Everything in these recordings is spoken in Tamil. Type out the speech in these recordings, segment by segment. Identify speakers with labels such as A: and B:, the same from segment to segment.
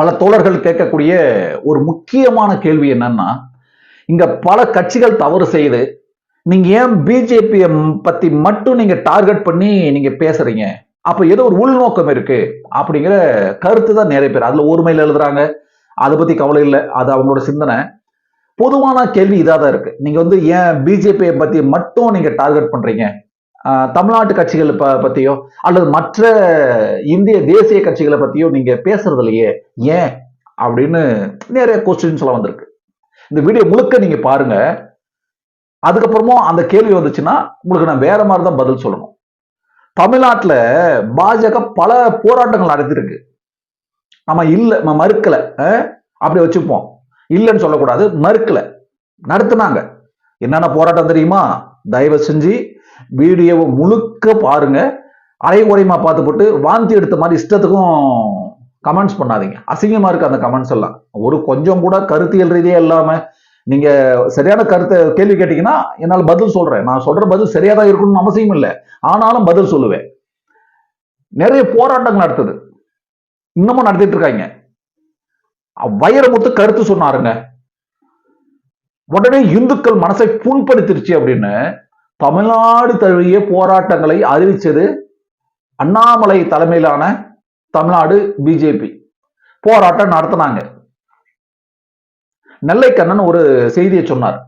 A: பல தோழர்கள் கேட்கக்கூடிய ஒரு முக்கியமான கேள்வி என்னன்னா இங்க பல கட்சிகள் தவறு செய்து நீங்க ஏன் பிஜேபியை பத்தி மட்டும் நீங்க டார்கெட் பண்ணி நீங்க பேசுறீங்க? அப்ப ஏதோ ஒரு உள்நோக்கம் இருக்கு. அப்படிங்கிற கருத்து தான் நிறைய பேர். அதுல ஒருமையில் எழுதுறாங்க. அதை பத்தி கவலை இல்லை. அது அவங்களோட சிந்தனை. பொதுவான கேள்வி இதாக தான் இருக்கு. நீங்க வந்து ஏன் பிஜேபியை பத்தி மட்டும் நீங்க டார்கெட் பண்றீங்க? தமிழ்நாட்டு கட்சிகளை ப பத்தியோ அல்லது மற்ற இந்திய தேசிய கட்சிகளை பத்தியோ நீங்க பேசுறது இல்லையே ஏன்? அப்படின்னு நிறைய கொஸ்டின்ஸ் எல்லாம் வந்திருக்கு. இந்த வீடியோ முழுக்க நீங்க பாருங்க. அதுக்கப்புறமும் அந்த கேள்வி வந்துச்சுன்னா உங்களுக்கு நான் வேற மாதிரி தான் பதில் சொல்லணும். தமிழ்நாட்டில் பாஜக பல போராட்டங்கள் நடத்திருக்கு நம்ம இல்லை நம்ம மறுக்கல அப்படி வச்சுப்போம். இல்லைன்னு சொல்லக்கூடாது மறுக்கல. நடத்துனாங்க. என்னென்ன போராட்டம் தெரியுமா? தயவு செஞ்சு வீடியோவை முழுக்க பாருங்க. அரை பார்த்து போட்டு வாந்தி எடுத்த மாதிரி இஷ்டத்துக்கும் கமெண்ட்ஸ் பண்ணாதீங்க. அசிங்கமா இருக்கு அந்த கமெண்ட்ஸ் எல்லாம். ஒரு கொஞ்சம் கூட கருத்தியல் ரீதியா இல்லாம நீங்க சரியான கருத்தை கேள்வி கேட்டீங்கன்னா என்னால் பதில் சொல்றேன். நான் சொல்ற பதில் சரியா தான் இருக்கணும்னு அவசியம் இல்லை. ஆனாலும் பதில் சொல்லுவேன். நிறைய போராட்டங்கள் நடத்துது. இன்னமும் நடத்திட்டு இருக்காங்க. வைரமுத்து கருத்து சொன்னாருங்க. உடனே இந்துக்கள் மனசை புண்படுத்திருச்சு அப்படின்னு தமிழ்நாடு தழுவிய போராட்டங்களை அறிவிச்சது அண்ணாமலை தலைமையிலான தமிழ்நாடு பிஜேபி. போராட்டம் நடத்தினாங்க. நெல்லைக்கண்ணன் ஒரு செய்தியை சொன்னார்.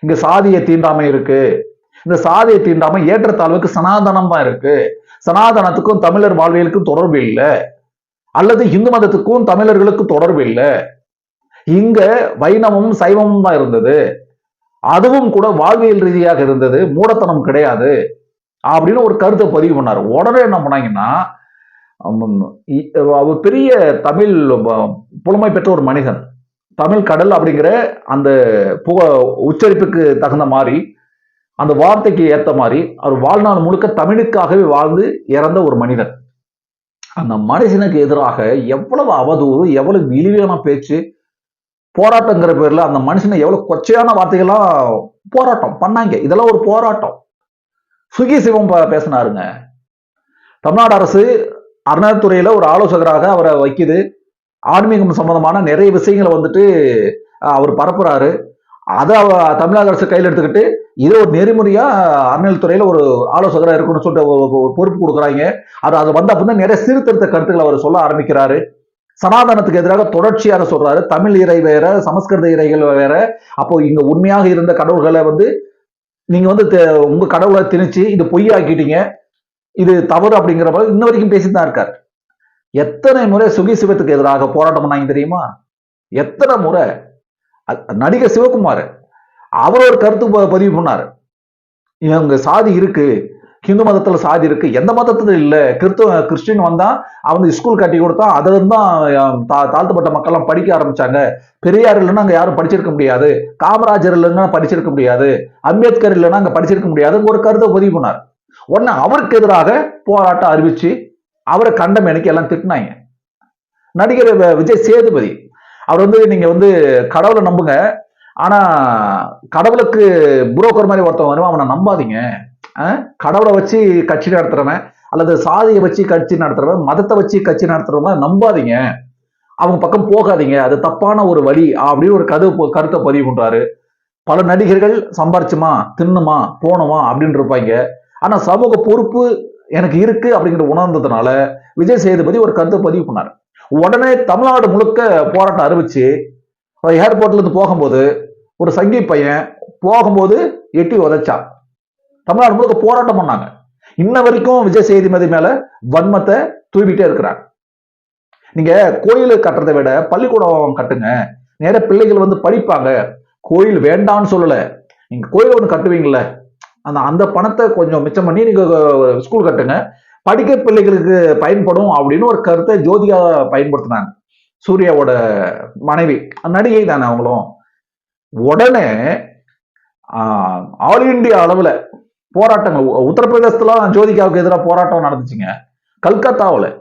A: இங்க சாதிய தீண்டாமை இருக்கு. இந்த சாதிய தீண்டாமை ஏற்றத்தாழ்வுக்கு சனாதனம் தான் இருக்கு. சனாதனத்துக்கும் தமிழர் வாழ்வியலுக்கும் தொடர்பு இல்லை. அல்லது இந்து மதத்துக்கும் தமிழர்களுக்கும் தொடர்பு இல்லை. இங்க வைணவமும் சைவமும் தான் இருந்தது. அதுவும் கூட வாழ்வியல் ரீதியாக இருந்தது. மூடத்தனம் கிடையாது அப்படின்னு ஒரு கருத்தை பதிவு பண்ணார். உடனே என்ன பண்ணாங்கன்னா அவர் பெரிய தமிழ் புலமை பெற்ற ஒரு மனிதன். தமிழ் கடல் அப்படிங்கிற அந்த புக உச்சரிப்புக்கு தகுந்த மாதிரி அந்த வார்த்தைக்கு ஏற்ற மாதிரி அவர் வாழ்நாள் முழுக்க தமிழுக்காகவே வாழ்ந்து இறந்த ஒரு மனிதன். அந்த மனுஷனுக்கு எதிராக எவ்வளவு அவதூறு எவ்வளவு இழிவான பேச்சு போராட்டங்கிற பேர்ல அந்த மனுஷனை எவ்வளவு கொச்சையான வார்த்தைகள்லாம் போராட்டம் பண்ணாங்க. இதெல்லாம் ஒரு போராட்டம். சுகி சிவம் பேசினாருங்க. தமிழ்நாடு அரசு அறநிலைத்துறையில ஒரு ஆலோசகராக அவரை வைக்குது. ஆன்மீகம் சம்பந்தமான நிறைய விஷயங்களை வந்துட்டு அவர் பரப்புறாரு. அதை தமிழக அரசு கையில் எடுத்துக்கிட்டு இது ஒரு நெறிமுறையா அறநிலைத்துறையில ஒரு ஆலோசகராக இருக்கணும்னு சொல்லிட்டு ஒரு பொறுப்பு கொடுக்குறாங்க. அது அது வந்த அப்படின்னா நிறைய சீர்திருத்த கருத்துக்களை அவர் சொல்ல ஆரம்பிக்கிறாரு. சனாதனத்துக்கு எதிராக தொடர்ச்சியாக சொல்றாரு. தமிழ் இறை வேற சமஸ்கிருத இறைகள் வேற. அப்போ இங்க உண்மையாக இருந்த கடவுள்களை வந்து நீங்க வந்து தெ- உங்க கடவுளை திணிச்சு இது பொய்யாக்கிட்டீங்க. இது தவறு அப்படிங்கிற மாதிரி இன்ன வரைக்கும் பேசிட்டு தான் இருக்காரு. எத்தனை முறை சுகி சிவத்துக்கு எதிராக போராட்டம் பண்ணாங்க தெரியுமா? எத்தனை முறை? நடிகர் சிவகுமார் அவர் ஒரு கருத்து பதிவு பண்ணாரு. இவங்க சாதி இருக்கு. ஹிந்து மதத்துல சாதி இருக்கு. எந்த மதத்துல இல்ல. கிறிஸ்துவ கிறிஸ்டின் வந்தா அவனுக்கு ஸ்கூல் கட்டி கொடுத்தா அதுல தான் தா- தாழ்த்தப்பட்ட மக்கள்லாம் படிக்க ஆரம்பிச்சாங்க. பெரியார் இல்லைன்னா அங்க யாரும் படிச்சிருக்க முடியாது. காமராஜர் இல்லைன்னா படிச்சிருக்க முடியாது. அம்பேத்கர் இல்லைன்னா அங்க படிச்சிருக்க முடியாது. ஒரு கருத்தை பதிவு பண்ணார் உடனே அவருக்கு எதிராக போராட்டம் அறிவிச்சு அவரை கண்டம் எனக்கு எல்லாம் திட்டினாங்க. நடிகர் விஜய் சேதுபதி. அவர் வந்து நீங்க வந்து கடவுளை நம்புங்க. ஆனா கடவுளுக்கு புரோக்கர் மாதிரி ஒருத்தன் வருவான். அவனை நம்பாதீங்க. கடவுளை வச்சு கட்சி நடத்துறவன் அல்லது சாதியை வச்சு கட்சி நடத்துறவன் மதத்தை வச்சு கட்சி நடத்துறவன் நம்பாதீங்க. அவங்க பக்கம் போகாதீங்க. அது தப்பான ஒரு வழி. அப்படின்னு ஒரு கரு கருத்தை பதிவு பண்றாரு. பல நடிகர்கள் சம்பாரிச்சுமா தின்னுமா போனோமா அப்படின்னு இருப்பாங்க. ஆனா சமூக பொறுப்பு எனக்கு இருக்கு அப்படிங்கிற உணர்ந்ததுனால விஜய் சேதுபதி ஒரு கருத்தை பதிவு பண்ணார். உடனே தமிழ்நாடு முழுக்க போராட்டம் அறிவிச்சு ஏர்போர்ட்ல இருந்து போகும்போது ஒரு சங்கி பையன் போகும்போது எட்டி உதைச்சான். தமிழ்நாடு முழுக்க போராட்டம் பண்ணாங்க. இன்ன வரைக்கும் விஜய் சேதுமதி மேல வன்மத்தை தூவிட்டே இருக்கிறாங்க. நீங்க கோயில் கட்டுறதை விட பள்ளிக்கூடம் கட்டுங்க. நேர பிள்ளைகள் வந்து படிப்பாங்க. கோயில் வேண்டாம்னு சொல்லல. நீங்க கோயில் ஒன்று கட்டுவீங்கல்ல. அந்த அந்த பணத்தை கொஞ்சம் மிச்சம் பண்ணி நீங்க ஸ்கூல் கட்டுங்க. படிக்க பிள்ளைகளுக்கு பயன்படும் அப்படின்னு ஒரு கருத்தை ஜோதிகா பயன்படுத்தினாங்க. சூர்யாவோட மனைவி. நடிகை தானே அவங்களும். உடனே ஆல் இந்தியா அளவுல போராட்டங்கள். உ- உத்தரப்பிரதேசத்துல ஜோதிகாவுக்கு எதிராக போராட்டம் நடந்துச்சுங்க. கல்கத்தாவில்.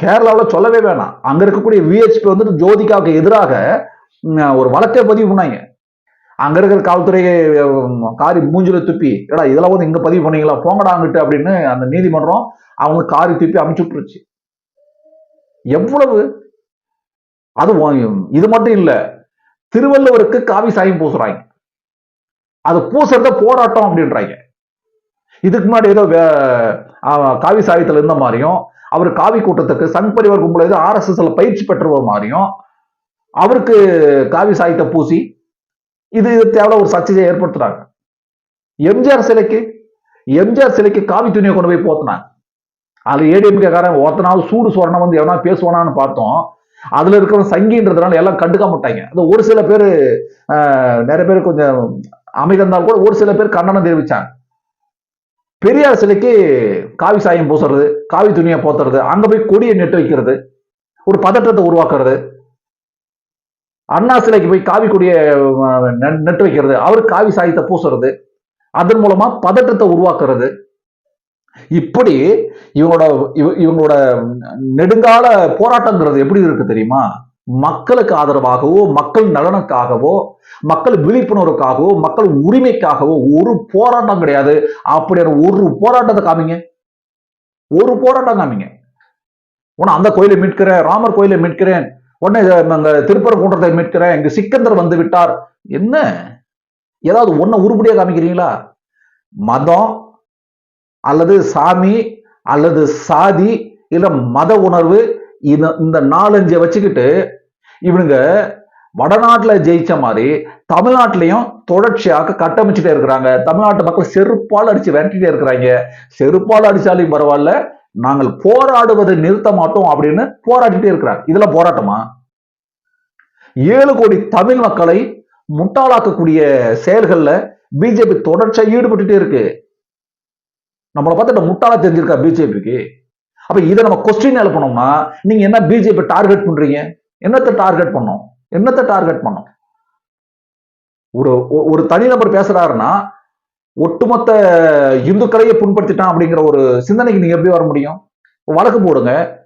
A: கேரளாவில் சொல்லவே வேணாம். அங்க இருக்கக்கூடிய விஹெச்பி வந்துட்டு ஜோதிகாவுக்கு எதிராக ஒரு வழக்கை பதிவு பண்ணாங்க. அங்க இருக்கிற காவல்துறை காரி மூஞ்சில துப்பி ஏடா இதெல்லாம் வந்து இங்க பதிவு பண்ணீங்களா? போங்கடாங்கிட்டு அப்படின்னு அந்த நீதிமன்றம் அவங்க காரி துப்பி அமைச்சு விட்டுருச்சு. எவ்வளவு? அது இது மட்டும் இல்ல. திருவள்ளுவருக்கு காவி சாயம் பூசுறாங்க. அது பூசுறத போராட்டம் அப்படின்றாங்க. இதுக்கு முன்னாடி ஏதோ வே- காவி சாயத்துல இருந்த மாதிரியும் அவர் காவி கூட்டத்துக்கு சங் பரிவார் கும்பல ஆர்எஸ்எஸ்ல பயிற்சி பெற்றவர் மாதிரியும் அவருக்கு காவி சாகித்தை பூசி இது தேவையில்ல ஒரு சர்ச்சையை ஏற்படுத்துறாங்க. எம்ஜிஆர் சிலைக்கு எம்ஜிஆர் சிலைக்கு காவி துணியை கொண்டு போய் போத்தினாங்க. அது ஏடிஎம்கே காரன் ஒருத்தனாவது சூடு சொரணம் வந்து எவனா பேசுவானான்னு பார்த்தோம். அதுல இருக்கிற சங்கின்றதுனால எல்லாம் கண்டுக்க மாட்டாங்க அது ஒரு சில பேர் நிறைய பேர் கொஞ்சம் அமைதிருந்தால் கூட ஒரு சில பேர் கண்டனம் தெரிவிச்சாங்க. பெரியார் சிலைக்கு காவி சாயம் பூசுறது காவி துணியை போத்துறது அங்க போய் கொடியை நெட்டு வைக்கிறது ஒரு பதற்றத்தை உருவாக்குறது. அண்ணா சிலைக்கு போய் காவி கொடியை நெ- நெட்டு வைக்கிறது. அவர் காவி சாயத்தை பூசுறது. அதன் மூலமா பதற்றத்தை உருவாக்குறது. இப்படி இவங்களோட இவ- இவங்களோட நெடுங்கால போராட்டங்கிறது எப்படி இருக்கு தெரியுமா? மக்களுக்கு ஆதரவாகவோ மக்கள் நலனுக்காகவோ மக்கள் விழிப்புணர்வுக்காகவோ மக்கள் உரிமைக்காகவோ ஒரு போராட்டம் கிடையாது. அப்படியான ஒரு போராட்டத்தை காமிங்க. ஒரு போராட்டம் காமிங்க. உன்னை அந்த கோயிலை மீட்கிறேன் ராமர் கோயிலை மீட்கிறேன் உடனே அங்க திருப்பரங்குன்றத்தை மீட்கிறேன் இங்க சிக்கந்தர் வந்து விட்டார். என்ன? ஏதாவது ஒன்ன உருப்படியா காமிக்கிறீங்களா? மதம் அல்லது சாமி அல்லது சாதி இல்ல மத உணர்வு இந்த நாலஞ்சை வச்சுக்கிட்டு இவனுங்க வடநாட்டுல ஜெயிச்ச மாதிரி தமிழ்நாட்டிலையும் தொடர்ச்சியாக கட்டமைச்சுட்டே இருக்கிறாங்க. தமிழ்நாட்டு மக்கள் செருப்பால் அடிச்சு விரட்டிட்டே இருக்கிறாங்க. செருப்பால் அடிச்சாலும் பரவாயில்ல நாங்கள் போராடுவதை நிறுத்த மாட்டோம் அப்படின்னு போராடிட்டே இருக்கிறாங்க. இதுல போராட்டமா? ஏழு கோடி தமிழ் மக்களை முட்டாளாக்கக்கூடிய செயல்கள்ல பிஜேபி தொடர்ச்சியா ஈடுபட்டுட்டே இருக்கு. நம்மளை பார்த்து முட்டாளா தெரிஞ்சிருக்கா பிஜேபிக்கு அப்ப இதை நம்ம கொஸ்டின் எழுப்பணும்னா நீங்க என்ன பிஜேபி டார்கெட் பண்றீங்க? என்னத்தை டார்கெட் பண்ணோம்? என்னத்தை டார்கெட் பண்ணோம்? ஒரு ஒ- ஒரு தனிநபர் பேசுறாருன்னா ஒட்டுமொத்த இந்துக்களையே புண்படுத்திட்டான் அப்படிங்கிற ஒரு சிந்தனைக்கு நீங்க எப்படி வர முடியும்? வழக்கு போடுங்க.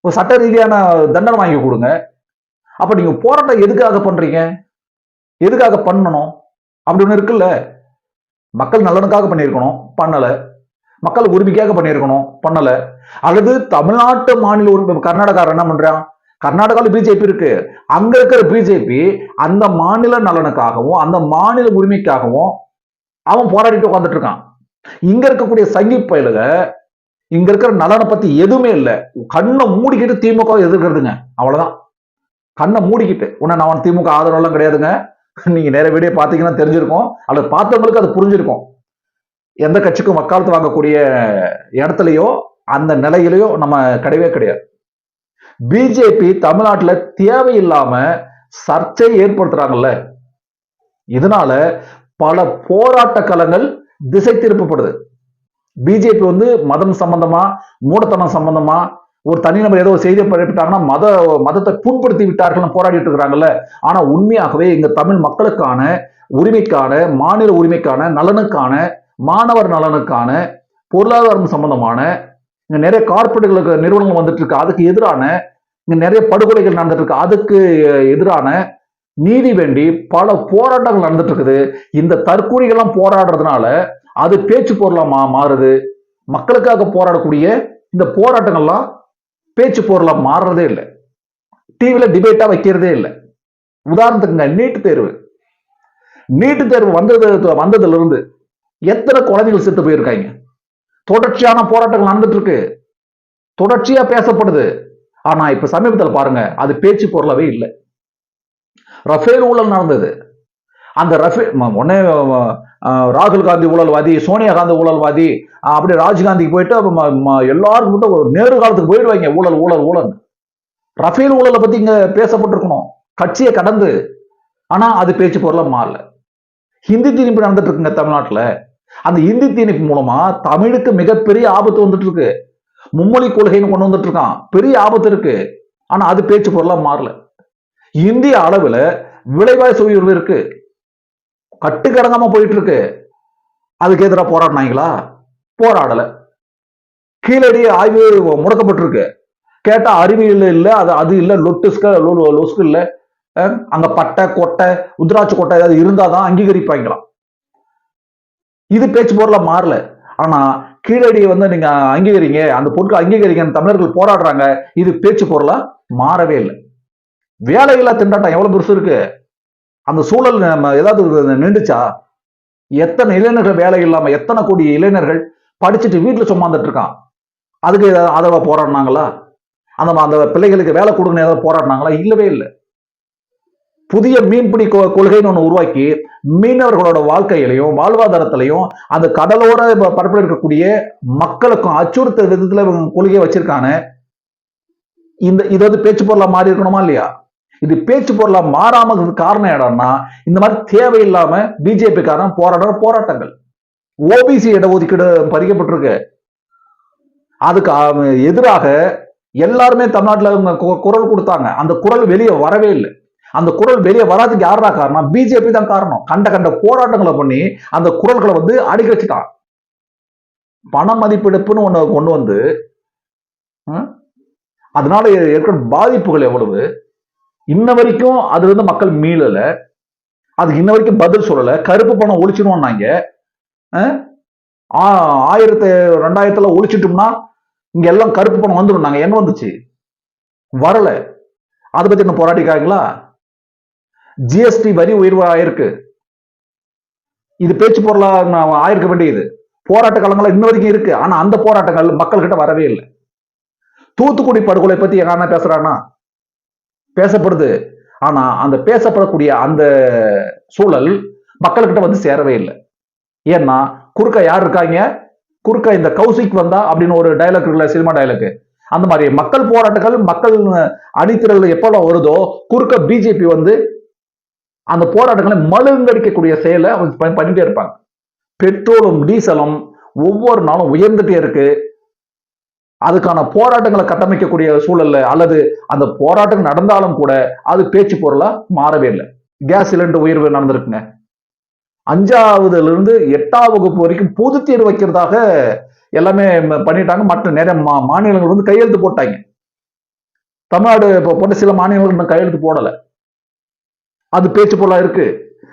A: ஒரு சட்ட ரீதியான தண்டனை வாங்கி கொடுங்க. அப்ப நீங்க போராட்டம் எதுக்காக பண்றீங்க? எதுக்காக பண்ணணும்? அப்படி ஒண்ணு இருக்குல்ல. மக்கள் நலனுக்காக பண்ணியிருக்கணும் பண்ணல. மக்கள் உரிமைக்காக பண்ணியிருக்கணும் பண்ணல. அல்லது தமிழ்நாட்டு மாநில உரிமை கர்நாடகா என்ன பண்றான்? கர்நாடகாவில் பிஜேபி இருக்கு. அங்க இருக்கிற பிஜேபி அந்த மாநில நலனுக்காகவும் அந்த மாநில உரிமைக்காகவும் அவன் போராடிட்டு உட்காந்துட்டு இருக்கான். இங்க இருக்கக்கூடிய சங்கி பயலுக இங்க இருக்கிற நலனை பத்தி எதுவுமே இல்லை. கண்ணை மூடிக்கிட்டு திமுக எதிர்க்கிறதுங்க. அவ்வளவுதான். கண்ணை மூடிக்கிட்டு. உன்னை நான் திமுக ஆதரவு எல்லாம் கிடையாதுங்க. நீங்க நிறைய வீடியோ பாத்தீங்கன்னா தெரிஞ்சிருக்கும். அல்லது பார்த்தவங்களுக்கு அது புரிஞ்சிருக்கும். எந்த கட்சிக்கும் வக்காலத்து வாங்கக்கூடிய இடத்துலையோ அந்த நிலையிலையோ நம்ம கிடையவே கிடையாது. பிஜேபி தமிழ்நாட்டில் தேவையில்லாம சர்ச்சை ஏற்படுத்துறாங்கல்ல. இதனால பல போராட்ட களங்கள் திசை திருப்பப்படுது. பிஜேபி வந்து மதம் சம்பந்தமா மூடத்தனம் சம்பந்தமா ஒரு தனிநபர் ஏதோ ஒரு செய்தியை பரப்பிட்டாங்கன்னா மத மதத்தை புண்படுத்தி விட்டார்கள் போராடிட்டு இருக்கிறாங்கல்ல. ஆனா உண்மையாகவே இங்க தமிழ் மக்களுக்கான உரிமைக்கான மாநில உரிமைக்கான நலனுக்கான மாணவர் நலனுக்கான பொருளாதாரம் சம்பந்தமான இங்க நிறைய கார்பரேட்டுகளுக்கு நிறுவனங்கள் வந்துட்டு இருக்கு. அதுக்கு எதிரான இங்க நிறைய படுகொலைகள் நடந்துட்டு இருக்கு அதுக்கு எதிரான நீதி வேண்டி பல போராட்டங்கள் நடந்துட்டு இருக்குது இந்த தற்கூரிகள்லாம் போராடுறதுனால அது பேச்சு பொருளா மா மாறுது? மக்களுக்காக போராடக்கூடிய இந்த போராட்டங்கள்லாம் பேச்சு பொருளா மாறுறதே இல்லை. டிவியில டிபேட்டா வைக்கிறதே இல்லை. உதாரணத்துக்குங்க நீட்டு தேர்வு. நீட்டு தேர்வு வந்தது வந்ததுல இருந்து எத்தனை குழந்தைகள் செத்து போயிருக்காங்க? தொடர்ச்சியான போராட்டங்கள் நடந்துட்டு இருக்கு தொடர்ச்சியா பேசப்படுது. ஆனா இப்ப சமீபத்தில் பாருங்க அது பேச்சு பொருளாவே இல்லை. ரஃபேல் ஊழல் நடந்தது. அந்த ரஃபேல் ம- உடனே ராகுல் காந்தி ஊழல்வாதி சோனியா காந்தி ஊழல்வாதி அப்படி அப்படியே ராஜ்காந்திக்கு போயிட்டு எல்லாருக்கும் மட்டும் ஒரு நேரு காலத்துக்கு போயிடுவாங்க ஊழல் ஊழல் ஊழல். ரஃபேல் ஊழலை பத்தி இங்க பேசப்பட்டிருக்கணும். கட்சியை கடந்து. ஆனா அது பேச்சு பொருளா மாறல. ஹிந்தி திணிப்பு நடந்துட்டு இருக்குங்க தமிழ்நாட்டில். அந்த ஹிந்தி திணிப்பு மூலமா தமிழுக்கு மிகப்பெரிய ஆபத்து வந்துட்டு இருக்கு. மும்மொழி கொள்கைன்னு கொண்டு வந்துட்டு இருக்கான் பெரிய ஆபத்து இருக்கு. ஆனா அது பேச்சு பொருளா மாறல. இந்திய அளவுல விளைவாய் உயர்வு இருக்கு. கட்டுக்கடங்காம போயிட்டு இருக்கு அதுக்கு எதிராக போராடினாங்களா? போராடல. கீழடி ஆய்வு முடக்கப்பட்டிருக்கு. கேட்டா அறிவியல் இல்ல அது அது இல்ல லொட்டுஸ்க லொ- லொஸ்கு இல்ல. அங்க பட்டை கொட்டை உத்ராட்சி கொட்டை ஏதாவது இருந்தாதான் அங்கீகரிப்பாங்களாம். இது பேச்சு பொருளா மாறல. ஆனா கீழடியை வந்து நீங்க அங்கீகரிங்க. அந்த பொருட்கள் அங்கீகரிங்க. தமிழர்கள் போராடுறாங்க. இது பேச்சு பொருளா? மாறவே இல்லை. வேலையில்லா திண்டாட்டம் எவ்வளவு பெருசு இருக்கு? அந்த சூழல் நம்ம ஏதாவது நின்றுச்சா? எத்தனை இளைஞர்கள் வேலை இல்லாம எத்தனை கோடி இளைஞர்கள் படிச்சுட்டு வீட்டுல சும்மாந்துட்டு இருக்கான்? அதுக்கு ஏதாவது ஆதரவா போராடினாங்களா? அந்த அந்த பிள்ளைகளுக்கு வேலை கொடுக்கணும் ஏதாவது போராடினாங்களா? இல்லவே இல்லை. புதிய மீன்பிடி கொ- கொள்கைன்னு ஒன்று உருவாக்கி மீனவர்களோட வாழ்க்கையிலையும் வாழ்வாதாரத்திலையும் அந்த கடலோர பரப்பில் இருக்கக்கூடிய மக்களுக்கும் அச்சுறுத்த விதத்துல இவங்க கொள்கையை வச்சிருக்காங்க. இந்த இது வந்து பேச்சு பொருளா மாறி இருக்கணுமா இல்லையா? இது பேச்சு பொருளா மாறாம இருக்கிறதுக்கு காரணம் இடம்னா இந்த மாதிரி தேவையில்லாம பிஜேபி காரன் போராடுற போராட்டங்கள். ஓபிசி இடஒதுக்கீடு பறிக்கப்பட்டிருக்கு. அதுக்கு எதிராக எல்லாருமே தமிழ்நாட்டில் கு- குரல் கொடுத்தாங்க. அந்த குரல் வெளியே வரவே இல்லை. அந்த குரல் வெளியே வராதுக்கு யாரா காரணம்? பிஜேபி தான் காரணம். கண்ட கண்ட போராட்டங்களை பண்ணி அந்த குரல்களை வந்து அடிக்க வச்சுட்டான். பண மதிப்பெடுப்புன்னு ஒன்று கொண்டு வந்து ம், அதனால ஏற்படும் பாதிப்புகள் எவ்வளவு? இன்ன வரைக்கும் அதுல இருந்து மக்கள் மீளல. அதுக்கு இன்ன வரைக்கும் பதில் சொல்லல. கருப்பு பணம் ஒழிச்சிடுவோம்னாங்க. ஆயிரத்தி ஆ- ஆயிரத்து ரெண்டாயிரத்துல ஒழிச்சிட்டோம்னா இங்க எல்லாம் கருப்பு பணம் வந்துடும் நாங்க என்ன வந்துச்சு? வரல. அதை பத்தி என்ன போராடிக்காங்களா ஜிஎஸ்டி வரி உயர்வு ஆயிருக்கு இது பேச்சு பொருளா நான் ஆயிருக்க வேண்டியது. போராட்ட காலங்கள் இன்ன வரைக்கும் இருக்கு. ஆனா அந்த போராட்டங்கள் மக்கள் கிட்ட வரவே இல்லை. தூத்துக்குடி படுகொலை பத்தி எங்க அண்ணன் பேசுறானா பேசப்படுது. ஆனா அந்த பேசப்படக்கூடிய அந்த சூழல் மக்கள்கிட்ட வந்து சேரவே இல்லை. ஏன்னா குறுக்க யார் இருக்காங்க? குறுக்க இந்த கௌசிக் வந்தா அப்படின்னு ஒரு டைலாக் இருக்குல்ல சினிமா டைலாக் அந்த மாதிரி மக்கள் போராட்டங்கள் மக்கள் அணித்திரல் எப்பெல்லாம் வருதோ குறுக்க பிஜேபி வந்து அந்த போராட்டங்களை மழுங்கடிக்கக்கூடிய செயலை அவங்க பண்ணிட்டே இருப்பாங்க. பெட்ரோலும் டீசலும் ஒவ்வொரு நாளும் உயர்ந்துட்டே இருக்கு. அதுக்கான போராட்டங்களை கட்டமைக்கக்கூடிய சூழல்ல அல்லது அந்த போராட்டம் நடந்தாலும் கூட அது பேச்சு பொருளா மாறவே இல்லை. கேஸ் சிலிண்டர் உயர்வு நடந்திருக்குங்க. அஞ்சாவதுல இருந்து எட்டாம் வகுப்பு வரைக்கும் பொது தேர்வு வைக்கிறதாக எல்லாமே பண்ணிட்டாங்க. மற்ற நிறைய மா- மாநிலங்கள் வந்து கையெழுத்து போட்டாங்க. தமிழ்நாடு இப்போ போட்ட சில மாநிலங்கள் இன்னும் கையெழுத்து போடலை. அது பேச்சு பொருளாக இருக்கு.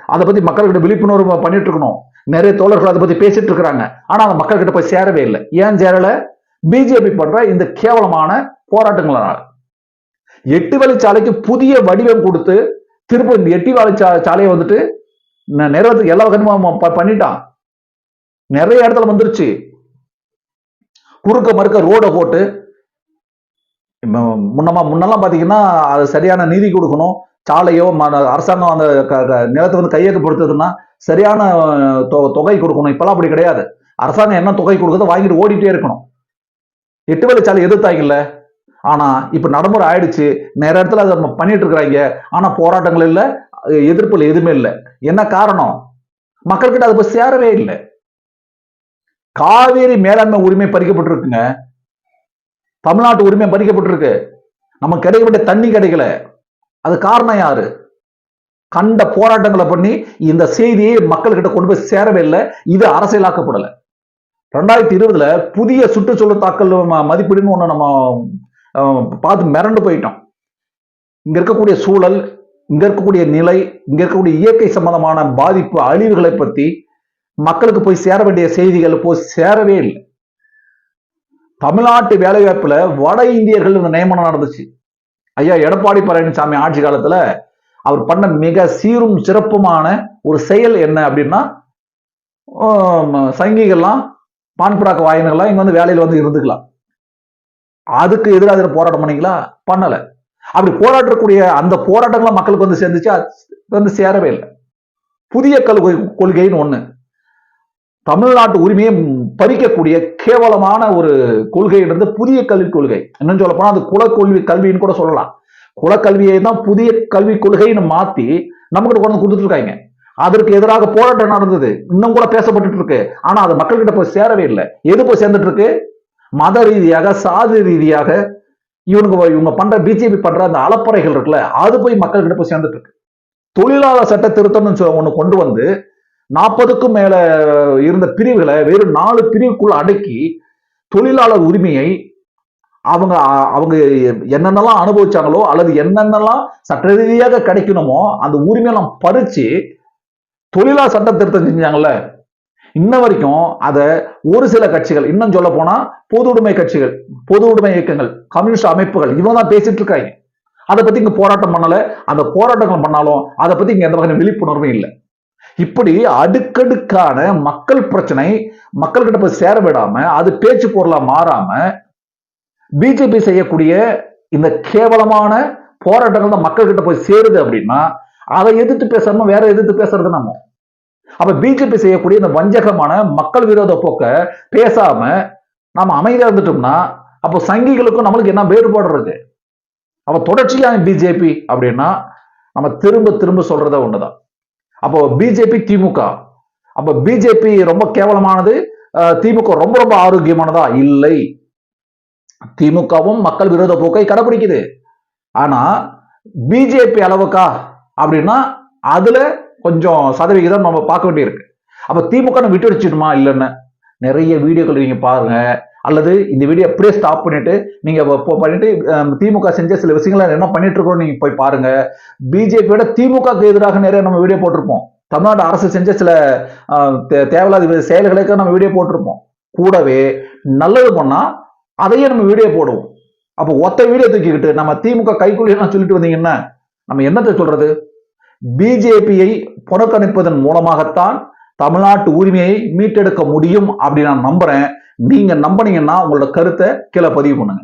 A: அதை பத்தி மக்கள்கிட்ட விழிப்புணர்வு பண்ணிட்டு இருக்கணும் நிறைய தோழர்கள் அதை பத்தி பேசிட்டு இருக்கிறாங்க ஆனா அந்த மக்கள்கிட்ட போய் சேரவே இல்லை. ஏன் சேரல? பிஜேபி பண்ற இந்த கேவலமான போராட்டங்களால. எட்டு வழிச்சாலைக்கு புதிய வடிவம் கொடுத்து திருப்பி இந்த எட்டு வழிச்சா சாலையை வந்துட்டு ந- எல்லா பக்கமும் பண்ணிட்டான். நிறைய இடத்துல வந்துருச்சு. குறுக்க மறுக்க ரோடை போட்டு முன்னமா முன்னெல்லாம் பாத்தீங்கன்னா அது சரியான நீதி கொடுக்கணும். சாலையோ அரசாங்கம் அந்த க- க- நிலத்தை வந்து கையகப்படுத்துதுன்னா சரியான தொகை கொடுக்கணும். இப்பெல்லாம் அப்படி கிடையாது. அரசாங்கம் என்ன தொகை கொடுக்குதோ வாங்கிட்டு ஓடிட்டே இருக்கணும். எட்டு வேலை சாலை எதிர்த்தாங்கல்ல? ஆனா இப்ப நடைமுறை ஆயிடுச்சு. நிறைய இடத்துல அதை நம்ம பண்ணிட்டு இருக்கிறாங்க. ஆனா போராட்டங்கள் இல்லை எதிர்ப்புல எதுவுமே இல்லை. என்ன காரணம்? மக்கள்கிட்ட அது போய் சேரவே இல்லை. காவேரி மேலாண்மை உரிமை பறிக்கப்பட்டிருக்குங்க. தமிழ்நாட்டு உரிமை பறிக்கப்பட்டிருக்கு. நமக்கு கிடைக்க வேண்டிய தண்ணி கிடைக்கல. அது காரணம் யாரு? கண்ட போராட்டங்களை பண்ணி இந்த செய்தியை மக்கள்கிட்ட கொண்டு போய் சேரவே இல்லை. இது அரசியலாக்கப்படலை. ரெண்டாயிரத்தி இருபதுல புதிய சுற்றுச்சூழல் தாக்கல் மதிப்பீடுன்னு ஒண்ணு நம்ம அஹ், பார்த்து மிரண்டு போயிட்டோம். இங்க இருக்கக்கூடிய சூழல் இங்க இருக்கக்கூடிய நிலை இங்க இருக்கக்கூடிய இயற்கை சம்பந்தமான பாதிப்பு அழிவுகளை பத்தி மக்களுக்கு போய் சேர வேண்டிய செய்திகள் போய் சேரவே இல்லை. தமிழ்நாட்டு வேலைவாய்ப்புல வட இந்தியர்கள் இந்த நியமனம் நடந்துச்சு. ஐயா எடப்பாடி பழனிசாமி ஆட்சி காலத்துல அவர் பண்ண மிக சீரும் சிறப்புமான ஒரு செயல் என்ன அப்படின்னா சங்கிகள்லாம் பான்புராக்க வாயினர்கள்லாம் இங்க வந்து வேலையில வந்து இருந்துக்கலாம். அதுக்கு எதிராக போராட்டம் பண்ணீங்களா? பண்ணல. அப்படி போராட்டக்கூடிய அந்த போராட்டங்கள்லாம் மக்களுக்கு வந்து சேர்ந்துச்சு? அது வந்து சேரவே இல்லை. புதிய கல்வி கொள்கைன்னு ஒண்ணு. தமிழ்நாட்டு உரிமையை பறிக்கக்கூடிய கேவலமான ஒரு கொள்கையிலிருந்து புதிய கல்விக் கொள்கை. இன்னும் சொல்ல போனா அது குலக்கல்வி கல்வின்னு கூட சொல்லலாம். குலக்கல்வியை தான் புதிய கல்விக் கொள்கைன்னு மாத்தி நமக்கு கொண்டு கொடுத்துட்டு இருக்காங்க அதற்கு எதிராக போராட்டம் நடந்தது. இன்னும் கூட பேசப்பட்டுட்டு இருக்கு ஆனா அது மக்கள்கிட்ட போய் சேரவே இல்லை. எது போய் சேர்ந்துட்டு இருக்கு மத ரீதியாக சாதி ரீதியாக இவனுங்க இவங்க பண்ற பிஜேபி பண்ற அந்த அலப்பறைகள் இருக்குல்ல அது போய் மக்கள்கிட்ட போய் சேர்ந்துட்டு இருக்கு தொழிலாளர் சட்ட திருத்தம்னு ஒண்ணு கொண்டு வந்து நாற்பதுக்கும் மேல இருந்த பிரிவுகளை வெறும் நாலு பிரிவுக்குள்ள அடக்கி தொழிலாளர் உரிமையை அவங்க அவங்க என்னென்னலாம் அனுபவிச்சாங்களோ அல்லது என்னென்னலாம் சட்ட ரீதியாக கிடைக்கணுமோ அந்த உரிமையெல்லாம் பறிச்சு தொழிலாளர் சட்ட திருத்தம் செஞ்சாங்கல்ல. இன்ன வரைக்கும் அதை ஒரு சில கட்சிகள் இன்னும் சொல்ல போனா பொது உடைமை கட்சிகள் பொது உடைமை இயக்கங்கள் கம்யூனிஸ்ட் அமைப்புகள் இவங்க தான் பேசிட்டு இருக்காங்க. அதை பத்தி இங்க போராட்டம் பண்ணல. அந்த போராட்டங்கள் பண்ணாலும் அதை பத்தி இங்க எந்த வகையான விழிப்புணர்வும் இல்லை. இப்படி அடுக்கடுக்கான மக்கள் பிரச்சனை மக்கள்கிட்ட போய் சேர விடாம அது பேச்சு பொருளா மாறாம பிஜேபி செய்யக்கூடிய இந்த கேவலமான போராட்டங்கள் தான் மக்கள்கிட்ட போய் சேருது அப்படின்னா அதை எதிர்த்து பேசாம வேற எதிர்த்து பேசுறது நம்ம. அப்ப பிஜேபி செய்யக்கூடிய இந்த வஞ்சகமான மக்கள் விரோத போக்க பேசாம நாம அமைதியா இருந்துட்டோம்னா அப்போ சங்கிகளுக்கும் நம்மளுக்கு என்ன வேறுபாடு இருக்கு? அப்ப தொடர்ச்சியா பிஜேபி அப்படின்னா நம்ம திரும்ப திரும்ப சொல்றத ஒண்ணுதான். அப்போ பிஜேபி திமுக. அப்ப பிஜேபி ரொம்ப கேவலமானது. திமுக ரொம்ப ரொம்ப ஆரோக்கியமானதா? இல்லை. திமுகவும் மக்கள் விரோத போக்கை கடைபிடிக்குது ஆனா பிஜேபி அளவுக்கா? அப்படின்னா அதுல கொஞ்சம் சதவிகிதம் நம்ம பார்க்க வேண்டியிருக்கு. அப்ப திமுக விட்டு வச்சிடுமா இல்லைன்னு. நிறைய வீடியோக்கள் நீங்க பாருங்க. அல்லது இந்த வீடியோ அப்படியே ஸ்டாப் பண்ணிட்டு நீங்க இப்போ பண்ணிட்டு திமுக செஞ்ச சில விஷயங்களை என்ன பண்ணிட்டு இருக்கோம் நீங்க போய் பாருங்க. பிஜேபியோட திமுகக்கு எதிராக நிறைய நம்ம வீடியோ போட்டிருப்போம். தமிழ்நாடு அரசு செஞ்ச சில தேவையில்லாத செயல்களுக்கு நம்ம வீடியோ போட்டிருப்போம். கூடவே நல்லது பண்ணா அதையே நம்ம வீடியோ போடுவோம். அப்போ ஒத்த வீடியோ தூக்கிக்கிட்டு நம்ம திமுக கைக்குள்ளேலாம் சொல்லிட்டு வந்தீங்கன்னா நம்ம என்னத்தை சொல்றது? பிஜேபியை புறக்கணிப்பதன் மூலமாகத்தான் தமிழ்நாட்டு உரிமையை மீட்டெடுக்க முடியும் அப்படின்னு நான் நம்புறேன். நீங்க நம்பினீங்கன்னா உங்களோட கருத்தை கீழே பதிவு பண்ணுங்க.